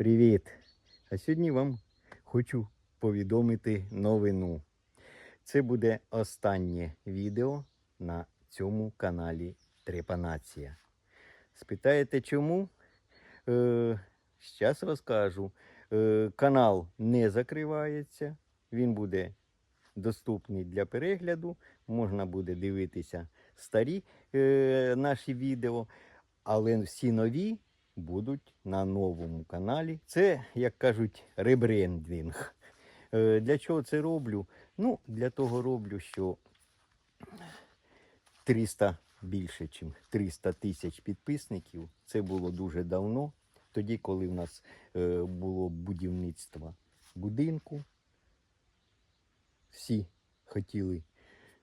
Привіт! А сьогодні вам хочу повідомити новину. Це буде останнє відео на цьому каналі Трепанація. Спитаєте чому? Е, Зараз розкажу. Е, канал не закривається, він буде доступний для перегляду. Можна буде дивитися старі е, наші відео, але всі нові будуть на новому каналі. Це, як кажуть, ребрендинг. Е, Для чого це роблю? Ну, для того роблю, що 300 більше, ніж 300 тисяч підписників. Це було дуже давно. Тоді, коли в нас е, було будівництво будинку, всі хотіли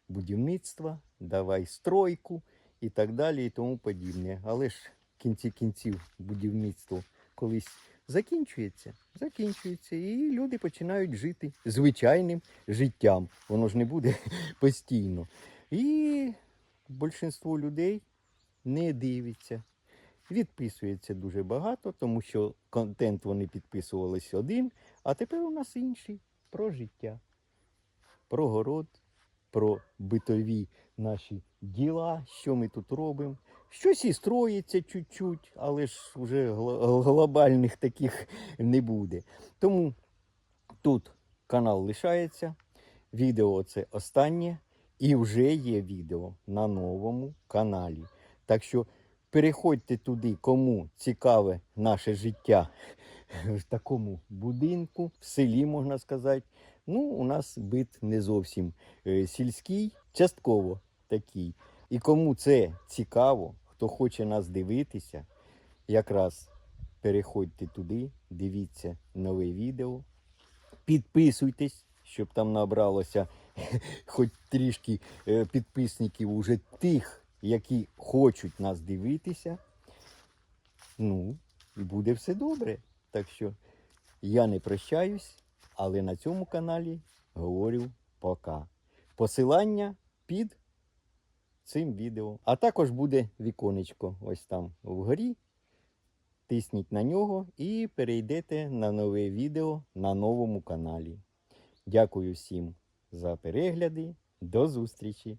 будівництва, давай стройку і так далі, і тому подібне. Але ж кінці кінців будівництво колись закінчується, закінчується, і люди починають жити звичайним життям. Воно ж не буде постійно. І більшість людей не дивиться. Відписується дуже багато, тому що контент вони підписувались один, а тепер у нас інший про життя, про город, про битові наші діла, що ми тут робимо. Щось і строїться чуть-чуть, але ж вже глобальних таких не буде. Тому тут канал лишається, відео це останнє, і вже є відео на новому каналі. Так що переходьте туди, кому цікаве наше життя в такому будинку, в селі, можна сказати. Ну, у нас бит не зовсім е, сільський, частково такий. І кому це цікаво, хто хоче нас дивитися, якраз переходьте туди, дивіться нове відео, підписуйтесь, щоб там набралося хоч трішки е, підписників уже тих, які хочуть нас дивитися. Ну, і буде все добре. Так що я не прощаюсь, але на цьому каналі говорю пока. Посилання під цим відео. А також буде віконечко ось там вгорі. Тисніть на нього і перейдете на нове відео на новому каналі. Дякую всім за перегляди. До зустрічі!